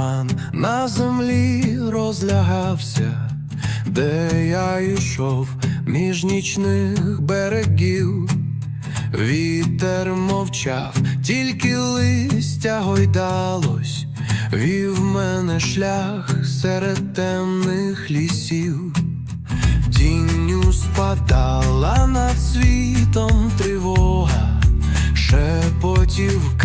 туман на землі розлягався, де я йшов між нічних берегів. Вітер мовчав, тільки листя гойдалось, вів мене шлях серед темних лісів. Тінню спадала над світом тривога, шепотів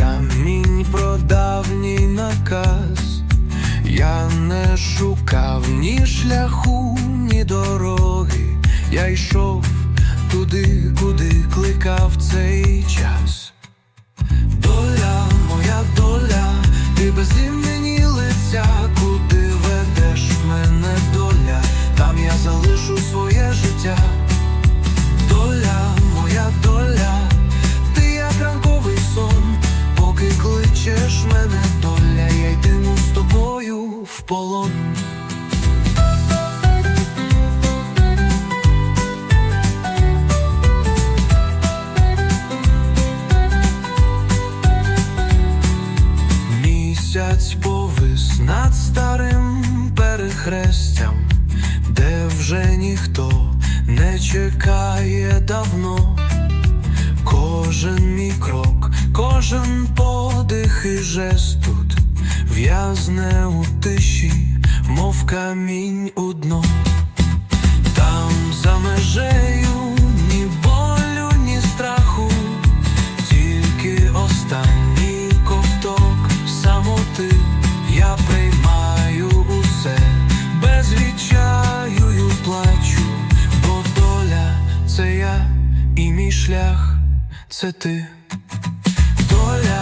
шляху, ні дороги. Я йшов туди, куди кликав цей час. Доля, моя доля, ти без імені лиця, куди ведеш мене доля, там я залишу своє життя. Доля, моя доля, ти як сон, поки кличеш мене доля, я йтиму з тобою в полон. Місяць повис над старим перехрестям, де вже ніхто не чекає давно. Кожен мій крок, кожен подих і жест тут в'язне у тиші, мов камінь у це я і мій шлях це ти. Доля,